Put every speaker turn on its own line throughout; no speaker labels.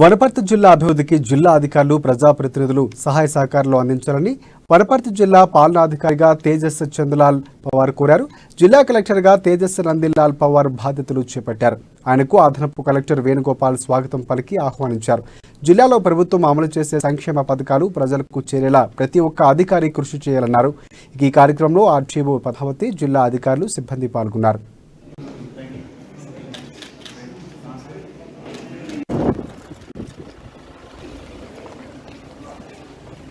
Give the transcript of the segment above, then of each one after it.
వనపర్తి జిల్లా అభివృద్ధికి జిల్లా అధికారులు ప్రజాప్రతినిధులు సహాయ సహకారాలు అందించాలని వనపర్తి జిల్లా పాలనాధికారిగా తేజస్ చంద్రలాల్ పవార్ కోరారు. జిల్లా కలెక్టర్గా తేజస్ నందిలాల్ పవార్ బాధ్యతలు చేపట్టారు. ఆయనకు అదనపు కలెక్టర్ వేణుగోపాల్ స్వాగతం పలికి ఆహ్వానించారు. జిల్లాలో ప్రభుత్వం అమలు చేసే సంక్షేమ పథకాలు ప్రజలకు చేరేలా ప్రతి ఒక్క అధికారి కృషి చేయాలన్నారు. ఈ కార్యక్రమంలో ఆర్టీఓ పథవతి జిల్లా అధికారులు సిబ్బంది పాల్గొన్నారు.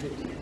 Thank you.